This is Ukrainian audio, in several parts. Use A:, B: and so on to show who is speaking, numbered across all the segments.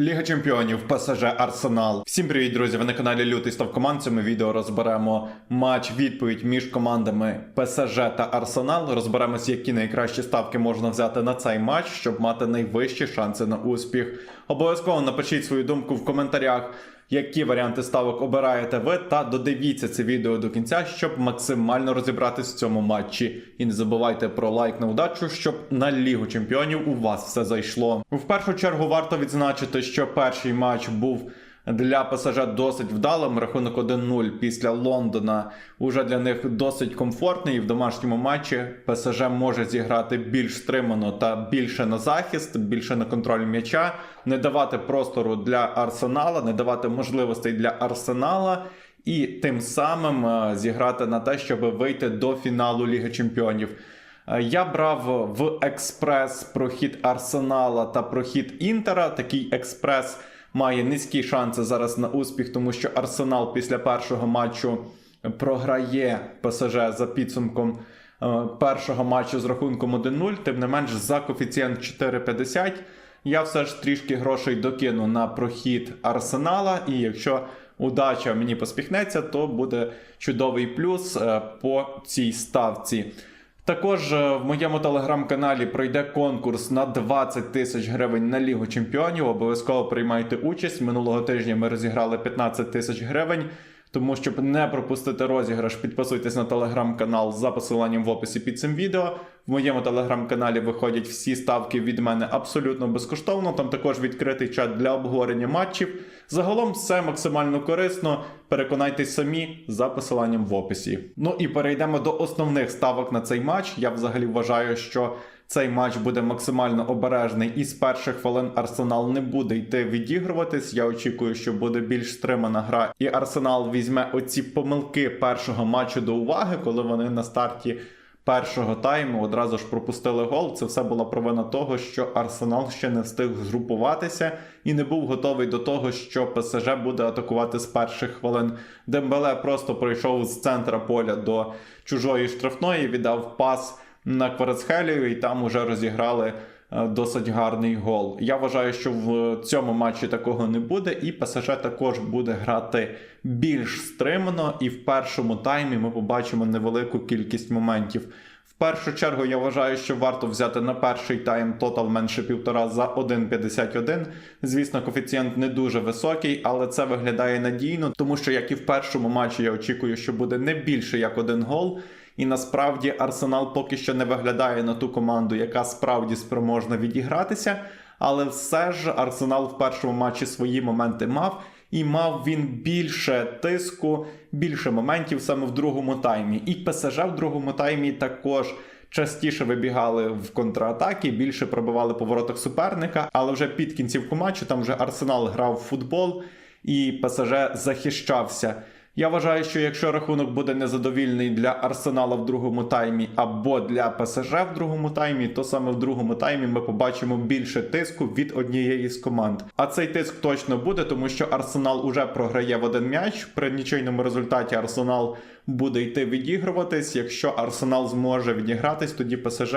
A: Ліга чемпіонів, ПСЖ Арсенал. Всім привіт, друзі! Ви на каналі Лютий Став Команд. В відео розберемо матч відповідь між командами ПСЖ та Арсенал. Розберемось, які найкращі ставки можна взяти на цей матч, щоб мати найвищі шанси на успіх. Обов'язково напишіть свою думку в коментарях, які варіанти ставок обираєте ви, та додивіться це відео до кінця, щоб максимально розібратись в цьому матчі. І не забувайте про лайк на удачу, щоб на Лігу чемпіонів у вас все зайшло. В першу чергу варто відзначити, що перший матч був. Для ПСЖ досить вдалим. Рахунок 1-0 після Лондона уже для них досить комфортний. І в домашньому матчі ПСЖ може зіграти більш стримано та більше на захист, більше на контроль м'яча, не давати простору для арсенала, не давати можливостей для арсенала. І тим самим е, зіграти на те, щоб вийти до фіналу Ліги Чемпіонів. Е, Я брав в експрес прохід Арсенала та прохід Інтера. Такий експрес має низькі шанси зараз на успіх, тому що Арсенал після першого матчу програє ПСЖ за підсумком е, першого матчу з рахунком 1-0. Тим не менш, за коефіцієнт 4,50 я все ж трішки грошей докину на прохід Арсенала. І якщо удача мені поспіхнеться, то буде чудовий плюс е, по цій ставці. Також е, в моєму телеграм-каналі пройде конкурс на 20 тисяч гривень на Лігу Чемпіонів. Обов'язково приймайте участь. Минулого тижня ми розіграли 15 тисяч гривень. Тому, щоб не пропустити розіграш, підписуйтесь на телеграм-канал за посиланням в описі під цим відео. В моєму телеграм-каналі виходять всі ставки від мене абсолютно безкоштовно. Там також відкритий чат для обговорення матчів. Загалом все максимально корисно. Переконайтесь самі за посиланням в описі. Ну і перейдемо до основних ставок на цей матч. Я взагалі вважаю, що цей матч буде максимально обережний, і з перших хвилин Арсенал не буде йти відігруватись. Я очікую, що буде більш стримана гра, і Арсенал візьме оці помилки першого матчу до уваги, коли вони на старті першого тайму одразу ж пропустили гол. Це все була провина того, що Арсенал ще не встиг згрупуватися і не був готовий до того, що ПСЖ буде атакувати з перших хвилин. Дембеле просто пройшов з центра поля до чужої штрафної, віддав пас на Кварацхелію, і там уже розіграли е, досить гарний гол. Я вважаю, що в цьому матчі такого не буде, і ПСЖ також буде грати більш стримано, і в першому таймі ми побачимо невелику кількість моментів. В першу чергу я вважаю, що варто взяти на перший тайм тотал менше півтора за 1,51. Звісно, коефіцієнт не дуже високий, але це виглядає надійно, тому що як і в першому матчі я очікую, що буде не більше як один гол. І насправді Арсенал поки що не виглядає на ту команду, яка справді спроможна відігратися. Але все ж Арсенал в першому матчі свої моменти мав, і мав він більше тиску, більше моментів саме в другому таймі. І ПСЖ в другому таймі також. Частіше вибігали в контратаки, більше пробивали по воротах суперника, але вже під кінцівку матчу там вже Арсенал грав в футбол і ПСЖ захищався. Я вважаю, що якщо рахунок буде незадовільний для Арсенала в другому таймі або для ПСЖ в другому таймі, то саме в другому таймі ми побачимо більше тиску від однієї з команд. А цей тиск точно буде, тому що Арсенал уже програє в один м'яч. При нічийному результаті Арсенал буде йти відігруватись. Якщо Арсенал зможе відігратись, тоді ПСЖ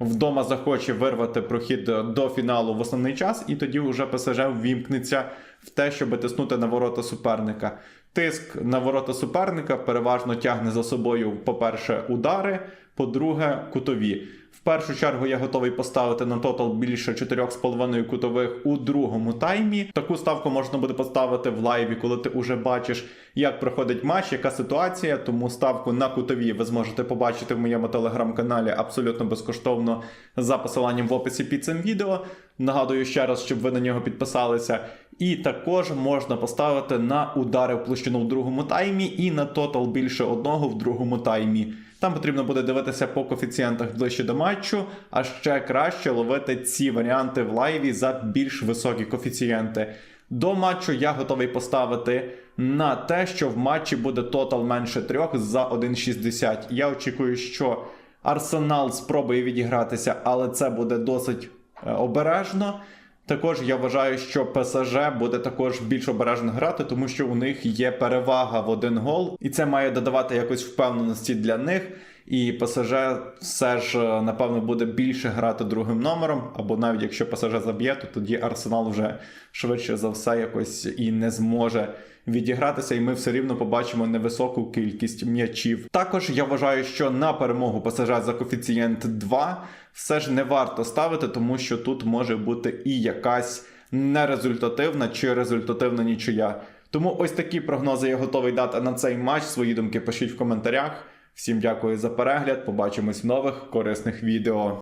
A: вдома захоче вирвати прохід до фіналу в основний час, і тоді вже ПСЖ ввімкнеться в те, щоб тиснути на ворота суперника. Тиск на ворота суперника переважно тягне за собою, по-перше, удари, по-друге, кутові. В першу чергу я готовий поставити на тотал більше 4,5 кутових у другому таймі. Таку ставку можна буде поставити в лайві, коли ти вже бачиш, як проходить матч, яка ситуація. Тому ставку на кутові ви зможете побачити в моєму телеграм-каналі абсолютно безкоштовно за посиланням в описі під цим відео. Нагадую ще раз, щоб ви на нього підписалися. І також можна поставити на удари в площину в другому таймі і на тотал більше одного в другому таймі. Там потрібно буде дивитися по коефіцієнтах ближче до матчу, а ще краще ловити ці варіанти в лайві за більш високі коефіцієнти. До матчу я готовий поставити на те, що в матчі буде тотал менше 3 за 1,60. Я очікую, що Арсенал спробує відігратися, але це буде досить е, обережно. Також я вважаю, що ПСЖ буде також більш обережно грати, тому що у них є перевага в один гол, і це має додавати якось впевненості для них. І ПСЖ все ж е, напевно буде більше грати другим номером, або навіть якщо ПСЖ заб'є, то тоді Арсенал вже швидше за все якось і не зможе відігратися, і ми все рівно побачимо невисоку кількість м'ячів. Також я вважаю, що на перемогу ПСЖ за коефіцієнт 2 все ж не варто ставити, тому що тут може бути і якась нерезультативна чи результативна нічия. Тому ось такі прогнози я готовий дати на цей матч. Свої думки пишіть в коментарях. Всім дякую за перегляд. Побачимось в нових корисних відео.